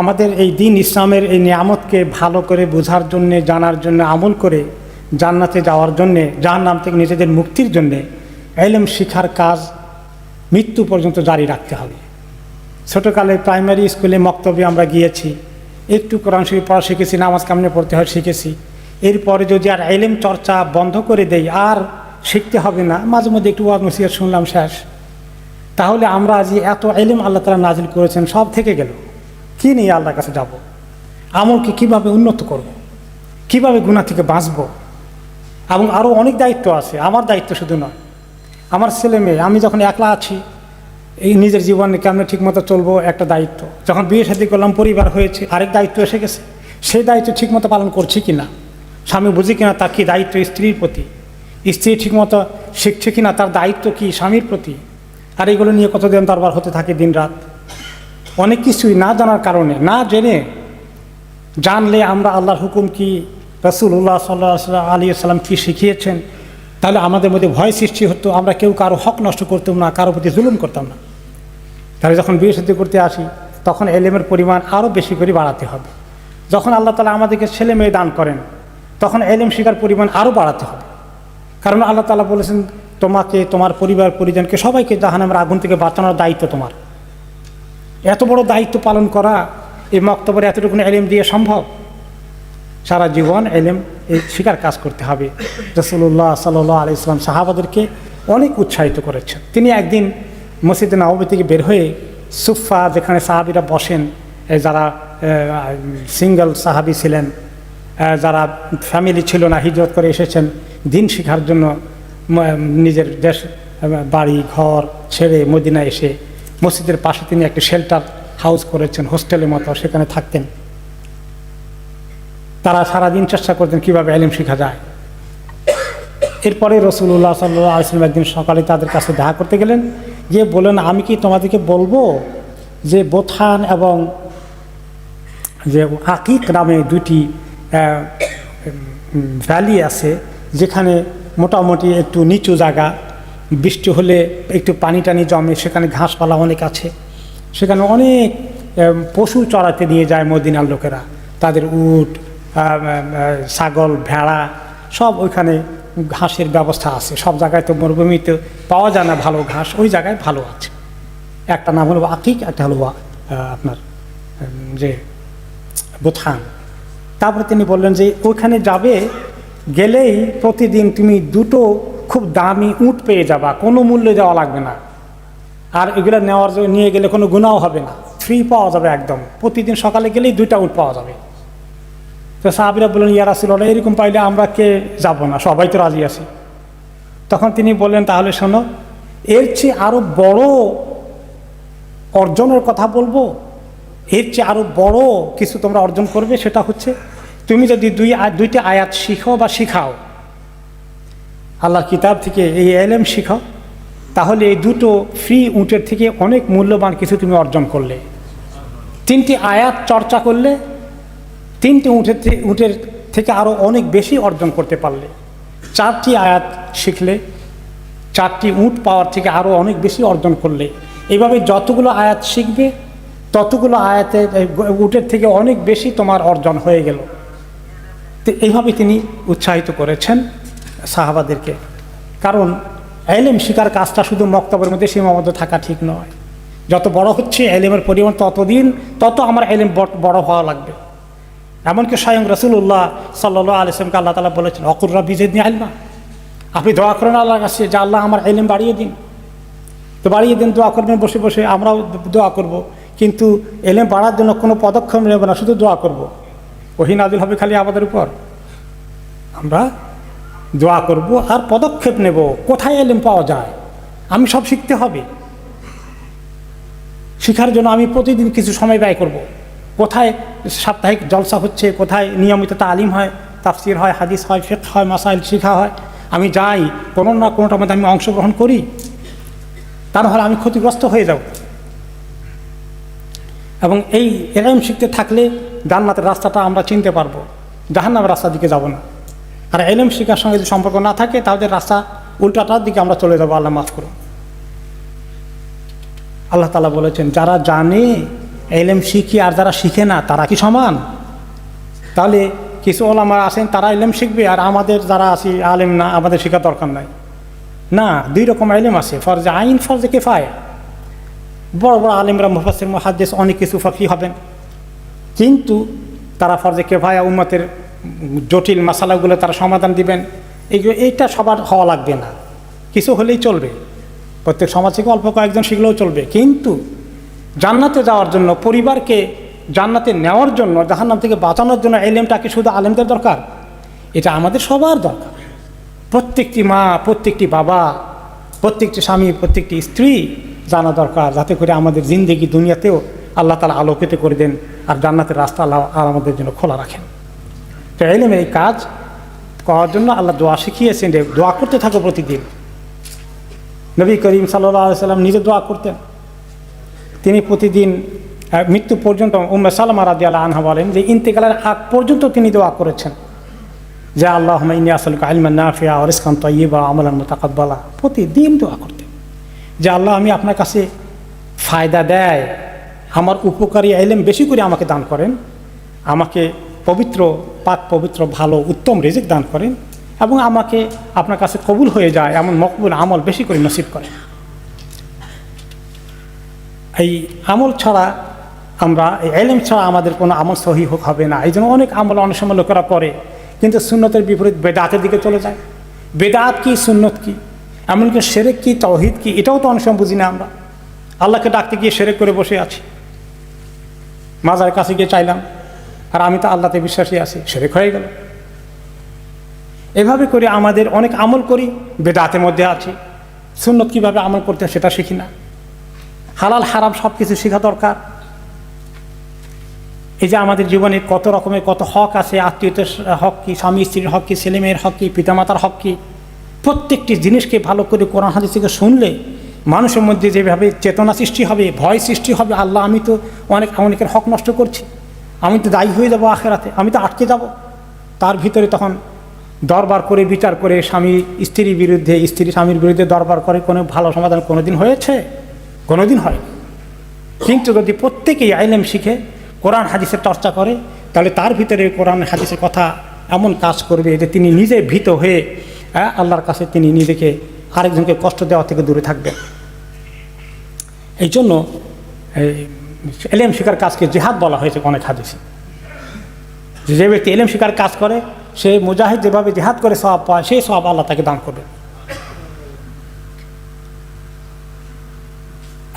আমাদের এই দিন ইসলামের এই নিয়ামতকে ভালো করে বোঝার জন্যে, জানার জন্য, আমল করে জান্নাতে যাওয়ার জন্যে যার নাম থেকে নিজেদের মুক্তির জন্যে এলএম শিখার কাজ মৃত্যু পর্যন্ত জারি রাখতে হবে। ছোটোকালে প্রাইমারি স্কুলে মক্তব্যে আমরা গিয়েছি, একটু কোরআন শরীফ পড়া শিখেছি, নামাজ কামনে পড়তে হয় শিখেছি। এরপরে যদি আর এলেম চর্চা বন্ধ করে দেই, আর শিখতে হবে না, মাঝে মধ্যে একটু ওয়াজ শুনলাম শেষ। তাহলে আমরা আজ এত এলেম আল্লাহ তালা নাজিল করেছেন, সব থেকে গেল। কি নিয়ে আল্লাহর কাছে যাব? আমলকে কীভাবে উন্নত করব। কীভাবে গুণা থেকে বাঁচব? এবং আরও অনেক দায়িত্ব আছে। আমার দায়িত্ব শুধু নয়, আমার ছেলে মেয়ে, আমি যখন একলা আছি, এই নিজের জীবনে কেমন ঠিকমতো চলবো একটা দায়িত্ব। যখন বিয়ে শাদী করলাম, পরিবার হয়েছে, আরেক দায়িত্ব এসে গেছে। সেই দায়িত্ব ঠিকমতো পালন করছি কি না স্বামী বুঝি কিনা তার কী দায়িত্ব স্ত্রীর প্রতি? স্ত্রী ঠিকমতো শিখছে কিনা তার দায়িত্ব কি স্বামীর প্রতি? আর এগুলো নিয়ে কতদিন দরবার হতে থাকে দিন রাত অনেক কিছুই না জানার কারণে, না জেনে জানলে আমরা আল্লাহর হুকুম কি রসুল্লাহ সাল্লাহ আলী সাল্লাম কী শিখিয়েছেন? তাহলে আমাদের মধ্যে ভয় সৃষ্টি হতো, আমরা কেউ কারও হক নষ্ট করতাম না, কারও প্রতি জুলুম করতাম না। তাহলে যখন বিয়ে সাথে করতে আসি, তখন এলেমের পরিমাণ আরও বেশি করে বাড়াতে হবে। যখন আল্লাহ তালা আমাদেরকে ছেলে মেয়ে দান করেন, তখন এলেম শিকার পরিমাণ আরও বাড়াতে হবে। কারণ আল্লাহ তালা বলেছেন, তোমাকে, তোমার পরিবার পরিজনকে সবাইকে জাহানামের আগুন থেকে বাঁচানোর দায়িত্ব তোমার। এত বড় দায়িত্ব পালন করা এই মক্তবের এতটুকু এলেম দিয়ে সম্ভব? সারা জীবন এলেম, এই শিকার কাজ করতে হবে। রসুল্লাহ সাল্লাহ আলি ইসলাম সাহাবাদেরকে অনেক উৎসাহিত করেছেন। তিনি একদিন মসজিদে নবমী থেকে বের হয়ে সুফা যেখানে সাহাবিরা বসেন যারা সিঙ্গেল সাহাবি ছিলেন যারা ফ্যামিলি ছিল না, হিজরত করে এসেছেন, দিন শিখার জন্য নিজের দেশ বাড়ি, ঘর ছেড়ে মদিনা এসে মসজিদের পাশে তিনি একটি শেল্টার হাউস করেছেন হোস্টেলের মতো, সেখানে থাকতেন। তারা সারাদিন চেষ্টা করতেন কীভাবে এলিম শেখা যায়। এরপরে রসুল্লাহ সাল্লাহ আসলাম একদিন সকালে তাদের কাছে দেখা করতে গেলেন, গিয়ে বললেন, আমি কি তোমাদেরকে বলব যে বোথান এবং যে আকিক নামে দুটি ভ্যালি আছে, যেখানে মোটামুটি একটু নিচু জায়গা বৃষ্টি হলে একটু পানি টানি জমে, সেখানে ঘাসপালা অনেক আছে। সেখানে অনেক পশু চড়াতে নিয়ে যায় মদিনার লোকেরা। তাদের উট ছাগল, ভেড়া, সব ওইখানে ঘাসের ব্যবস্থা আছে। সব জায়গায় তো মরুভূমিতে পাওয়া যায় না ভালো ঘাস, ওই জায়গায় ভালো আছে। একটা নাম হলো আকিক, একটা হলো আপনার যে বোথান। তারপরে তিনি বললেন যে ওইখানে যাবে, গেলেই প্রতিদিন তুমি দুটো খুব দামি উট পেয়ে যাবা, কোনো মূল্য দেওয়া লাগবে না। আর এগুলো নেওয়ার জন্য নিয়ে গেলে কোনো গুণাও হবে না। ফ্রি পাওয়া যাবে একদম। প্রতিদিন সকালে গেলেই দুইটা উট পাওয়া যাবে। তো সাহাবিরা বললেন ইয়ারা ছিল এরকম পাইলে আমরা কে যাব না? সবাই তো রাজি আছি। তখন তিনি বললেন, তাহলে শোনো, এর চেয়ে আরও বড় অর্জনের কথা বলব? এর চেয়ে আরও বড় কিছু তোমরা অর্জন করবে? সেটা হচ্ছে, তুমি যদি দুই দুইটা আয়াত শিখো বা শিখাও আল্লাহর কিতাব থেকে এই এলএম শিখাও। তাহলে এই দুটো ফ্রি উটের থেকে অনেক মূল্যবান কিছু তুমি অর্জন করলে। তিনটি আয়াত চর্চা করলে, তিনটি উঠের থে- উটের থেকে আরও অনেক বেশি অর্জন করতে পারলে। চারটি আয়াত শিখলে, চারটি উট পাওয়ার থেকে আরও অনেক বেশি অর্জন করলে। এইভাবে যতগুলো আয়াত শিখবে, ততগুলো আয়াতে উটের থেকে অনেক বেশি তোমার অর্জন হয়ে গেল। তো এইভাবে তিনি উৎসাহিত করেছেন। সাহাবাদেরকে। কারণ এলেম শিকার কাজটা শুধু মক্তবের মধ্যে সীমাবদ্ধ থাকা ঠিক নয়। যত বড় হচ্ছে, এলেমের পরিমাণ ততদিন, তত আমার এলেম বড়- হওয়া লাগবে। এমনকি স্বয়ং রসুল্লাহ সাল্লাহ আলিয়ামকে আল্লাহ তালা বলেছেন অকুররা বিজেদিন আলমা আপনি দোয়া করেন আল্লাহর কাছে যে আল্লাহ আমার এলেম বাড়িয়ে দিন। তো বাড়িয়ে দিন, দোয়া করবেন, বসে বসে আমরাও দোয়া করব। কিন্তু এলেম বাড়ার জন্য কোনো পদক্ষেপ নেব না, শুধু দোয়া করব। ওহি নাজিল হবে খালি আমাদের উপর। আমরা দোয়া করব আর পদক্ষেপ নেব। কোথায় এলেম পাওয়া যায়? আমি সব শিখতে হবে। শিখার জন্য আমি প্রতিদিন কিছু সময় ব্যয় করব। কোথায় সাপ্তাহিক জলসা হচ্ছে, কোথায় নিয়মিত তালিম হয়, তাফসির হয়, হাদিস হয় ফেক হয়, মাসাইল শেখা হয়। আমি যাই, কোনো না কোনোটার মধ্যে আমি অংশগ্রহণ করি। তা নাহলে আমি ক্ষতিগ্রস্ত হয়ে যাব। এবং এই এলএম শিখতে থাকলে জান্নাতের রাস্তাটা আমরা চিনতে পারব। জাহান্নামের রাস্তার দিকে যাব না। আর এলএম শিখার সঙ্গে যদি সম্পর্ক না থাকে, তাহলে রাস্তা উল্টাটার দিকে আমরা চলে যাব। আল্লাহ মাফ করুন। আল্লাহ তালা বলেছেন, যারা জানে, এলেম শিখি আর যারা শিখে না, তারা কি সমান? তাহলে কিছু ওলামার আছেন, তারা এলেম শিখবে, আর আমাদের যারা আছি, আলেম না, আমাদের শেখার দরকার নাই। না, দুই রকম এলেম আছে, ফরজে আইন, ফরজে কেফায়। বড় বড় আলিমরা মুফাসির মহাদ্দেশ অনেক কিছু ফাঁকি হবেন। কিন্তু তারা ফরজে কেফায়া উম্মতের জটিল মশালাগুলো তারা সমাধান দিবেন। এইগুলো এইটা সবার হওয়া লাগবে না। কিছু হলেই চলবে। প্রত্যেক সমাজ থেকে অল্প কয়েকজন শিখলেও চলবে। কিন্তু জান্নাতে যাওয়ার জন্য, পরিবারকে জান্নাতে নেওয়ার জন্য, জাহান্নাম থেকে বাঁচানোর জন্য এলেমটাকে শুধু আলেমদের দরকার? এটা আমাদের সবার দরকার। প্রত্যেকটি মা, প্রত্যেকটি বাবা, প্রত্যেকটি স্বামী, প্রত্যেকটি স্ত্রী জানা দরকার, যাতে করে আমাদের জিন্দেগি দুনিয়াতেও আল্লাহ তালা আলোকিত করে দেন আর জান্নাতের রাস্তা আল্লাহ আমাদের জন্য খোলা রাখেন। এলেমের এই কাজ করার জন্য আল্লাহ দোয়া শিখিয়েছেন যে দোয়া করতে থাকো প্রতিদিন। নবী করিম সাল্লাম নিজে দোয়া করতেন। তিনি প্রতিদিন মৃত্যু পর্যন্ত উম্মে সালামা রাজি আল্লাহ আনহা বলেন যে ইন্তেকালের আগ পর্যন্ত তিনি দোয়া করেছেন। যে আল্লাহ ইনি আসল আলমান নাফিয়া অরিসখান তৈবা আমলান মোতাকাব্বালা। প্রতিদিন দোয়া করতেন। যে আল্লাহ আমি আপনার কাছে ফায়দা দেয়, আমার উপকারী এলেম বেশি করে আমাকে দান করেন, আমাকে পবিত্র, পাক পবিত্র, ভালো, উত্তম রেজিক দান করেন এবং আমাকে আপনার কাছে কবুল হয়ে যায়, এমন মকবুল আমল বেশি করে নসিব করেন। এই আমল ছাড়া আমরা, এই এলেম ছাড়া আমাদের কোনো আমল সহি হবে না। এই জন্য অনেক আমল অনেক সময় লোকেরা করে, কিন্তু সুন্নতের বিপরীত বেদাতের দিকে চলে যায়। বেদাত কি, সুন্নত কি? এমনকি সেরেক কি তহিদ কি? এটাও তো অনেক সময় বুঝি না আমরা। আল্লাহকে ডাকতে গিয়ে সেরেক করে বসে আছি। মাজার কাছে গিয়ে চাইলাম আর আমি তো আল্লাহতে বিশ্বাসী আছি সেরেক হয়ে গেল। এভাবে করে আমাদের অনেক আমল করি, বেদাতের মধ্যে আছি। সুন্নত কীভাবে আমল করতে সেটা শিখি না। হালাল, হারাম সব কিছু শেখা দরকার। এই যে আমাদের জীবনে কত রকমের, কত হক আছে, আত্মীয়তার হক কি, স্বামী, স্ত্রীর হক কি ছেলেমেয়ের হক কি, পিতামাতার হক কি, প্রত্যেকটি জিনিসকে ভালো করে কোরআন হাদিস থেকে শুনলে মানুষের মধ্যে যেভাবে চেতনা সৃষ্টি হবে, ভয় সৃষ্টি হবে, আল্লাহ, আমি তো অনেক, অনেকের হক নষ্ট করছি। আমি তো দায়ী হয়ে যাব আখেরাতে আমি তো আটকে যাব। তার ভিতরে তখন দরবার করে বিচার করে স্বামী স্ত্রীর বিরুদ্ধে স্ত্রী স্বামীর বিরুদ্ধে দরবার করে কোনো ভালো সমাধান কোনোদিন হয়েছে? কোনোদিন হয় কিন্তু যদি প্রত্যেকেই আইলেম শিখে কোরআন হাদিসের চর্চা করে তাহলে তার ভিতরে কোরআন হাদিসের কথা এমন কাজ করবে যে তিনি নিজে ভীত হয়ে হ্যাঁ, আল্লাহর কাছে তিনি নিজেকে আরেকজনকে কষ্ট দেওয়া থেকে দূরে থাকবেন। এই জন্য এই এলেম শিকার কাজকে জেহাদ বলা হয়েছে অনেক হাদিসে। যে ব্যক্তি এলেম শিকার কাজ করে, সে মুজাহিদ যেভাবে জেহাদ করে সব পায়, সেই সব আল্লাহ তাকে দান করবে।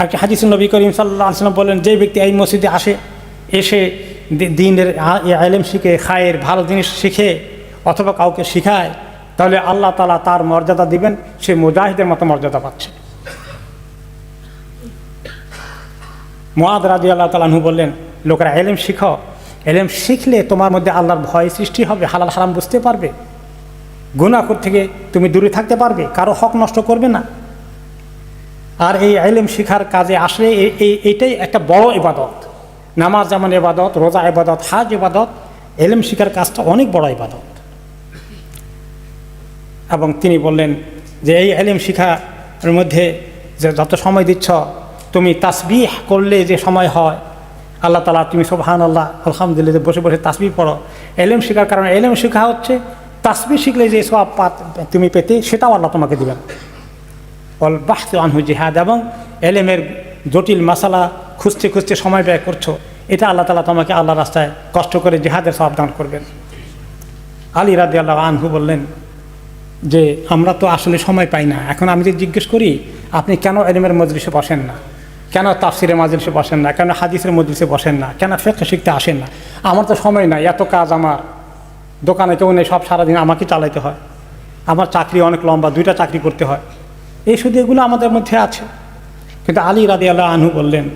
আর কি হাদিস নবী করিম সাল্লাহ সাল্লাম বলেন, যে ব্যক্তি এই মসজিদে আসে, এসে দিনের আলেম শিখে, খায়ের ভালো জিনিস শিখে অথবা কাউকে শিখায়, তাহলে আল্লাহ তালা তার মর্যাদা দিবেন, সে মুজাহিদের মতো মর্যাদা পাচ্ছে। মোয়াদ রাজি আল্লাহ তালাহু বললেন, লোকেরা এলেম শিখো। এলেম শিখলে তোমার মধ্যে আল্লাহর ভয় সৃষ্টি হবে, হালাল হারাম বুঝতে পারবে। গুণাকুর থেকে তুমি দূরে থাকতে পারবে, কারও হক নষ্ট করবে না। আর এই আইলেম শিখার কাজে আসলে এই এইটাই একটা বড় ইবাদত। নামাজ যেমন এবাদত রোজা ইবাদত, হাজ ইবাদত, এলেম শিখার কাজটা অনেক বড় ইবাদত। এবং তিনি বললেন যে এই এলেম শিখার মধ্যে যে যত সময় দিচ্ছ তুমি তাসবিহ করলে যে সময় হয়, আল্লাহ তালা তুমি সোহান আল্লাহ আলহামদুলিল্লাহ, বসে বসে তাসবিহ পড়ো। এলেম শেখার কারণে, এলেম শেখা হচ্ছে তাসবি শিখলে যে সব তুমি পেতে, সেটাও আল্লাহ তোমাকে দিবেন। অল বাহস আনহু জিহাদ, এবং এলেমের জটিল মশালা খুঁজতে খুঁজতে সময় ব্যয় করছ, এটা আল্লাহ তালা তোমাকে আল্লাহ রাস্তায় কষ্ট করে জিহাদের সাবধান করবেন। আলী রাদি আল্লাহ আনহু বললেন যে, আমরা তো আসলে সময় পাই না। এখন আমি যদি জিজ্ঞেস করি, আপনি কেন এলেমের মজলিসে বসেন না? কেন তাফসিরের মজলিসে বসেন না? কেন হাদিসের মজলিসে বসেন না? কেন ফেকে শিখতে আসেন না? আমার তো সময় নাই, এত কাজ আমার। দোকানে কেউ নেই, সব সারাদিন আমাকে চালাইতে হয়। আমার চাকরি অনেক লম্বা, দুইটা চাকরি করতে হয়। এই শুধু এগুলো আমাদের মধ্যে আছে। কিন্তু আলী রাদি আল্লাহ আনহু বললেন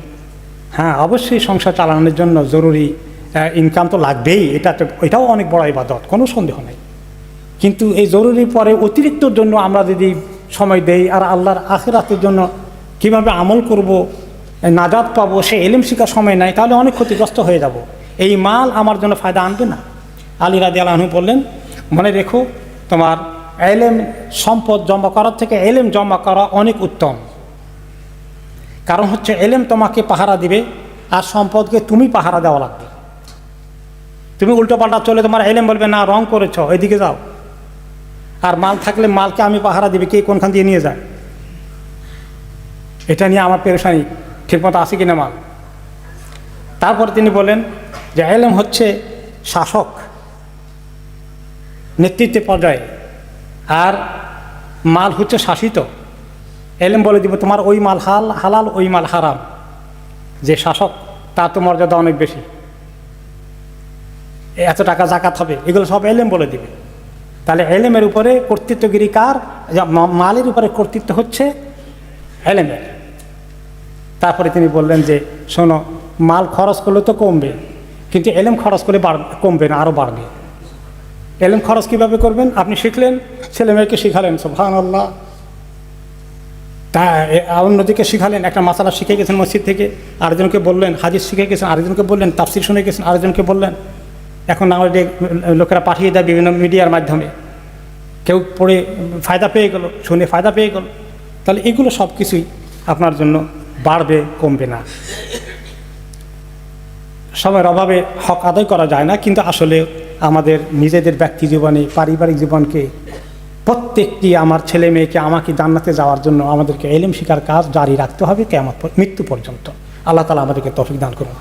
হ্যাঁ অবশ্যই সংসার চালানোর জন্য জরুরি ইনকাম তো লাগবেই। এটা তো, এটাও অনেক বড় ইবাদত, কোনো সন্দেহ নেই। কিন্তু এই জরুরি পরে অতিরিক্তর জন্য আমরা যদি সময় দেই, আর আল্লাহর আখেরাতের জন্য কীভাবে আমল করব নাজাদ পাবো, সে এলিম শিকার সময় নাই, তাহলে অনেক ক্ষতিগ্রস্ত হয়ে যাব। এই মাল আমার জন্য ফায়দা আনবে না। আলী রাজি আলহু বললেন, মনে রেখো, তোমার এলেম সম্পদ জমা করার থেকে এলেম জমা করা অনেক উত্তম। কারণ হচ্ছে এলেম তোমাকে পাহারা দিবে, আর সম্পদকে তুমি পাহারা দেওয়া লাগবে। তুমি উল্টো পাল্টা চলে তোমার এলেম বলবে, না, রং করেছ ওইদিকে যাও। আর মাল থাকলে মালকে আমি পাহারা দিবে, কে কোনখান দিয়ে নিয়ে যায়? এটা নিয়ে আমার পেরেশানি। ঠিকমতো আসে কিনা মাল? তারপরে তিনি বলেন যে এলেম হচ্ছে শাসক নেতৃত্বের পর্যায়ে, আর মাল হচ্ছে শাসিত। এলেম বলে দিব, তোমার ওই মাল হাল, হালাল, ওই মাল হারাম। যে শাসক, তার তো মর্যাদা অনেক বেশি। এত টাকা জাকাত হবে, এগুলো সব এলেম বলে দিবে। তাহলে এলেমের উপরে কর্তৃত্বগিরি কার? মালের উপরে কর্তৃত্ব হচ্ছে এলেমের। তারপরে তিনি বললেন যে, শোনো, মাল খরচ করলে তো কমবে, কিন্তু এলেম খরচ করলে কমবে না আরও বাড়বে। এলেম খরচ কীভাবে করবেন? আপনি শিখলেন, ছেলে মেয়েকে শিখালেন সোহান আল্লাহ তা অন্যদিকে শিখালেন, একটা মাসালা শিখে গেছেন মসজিদ থেকে, আরেকজনকে বললেন হাজির শিখে গেছেন, আরেকজনকে বললেন, তাফসির শুনে গেছেন, আরেকজনকে বললেন, এখন আমাদের লোকেরা পাঠিয়ে দেয় বিভিন্ন মিডিয়ার মাধ্যমে। কেউ পড়ে ফায়দা পেয়ে গেল, শুনে ফায়দা পেয়ে গেল। তাহলে এগুলো সব কিছুই আপনার জন্য বাড়বে, কমবে না। সময়ের অভাবে হক আদায় করা যায় না, কিন্তু আসলে আমাদের নিজেদের ব্যক্তি জীবনে, পারিবারিক জীবনকে প্রত্যেকটি আমার ছেলে মেয়েকে আমাকে জান্নাতে যাওয়ার জন্য আমাদেরকে এলিম শিকার কাজ জারি রাখতে হবে কেমন মৃত্যু পর্যন্ত। আল্লাহ তালা আমাদেরকে তফিক দান করুন।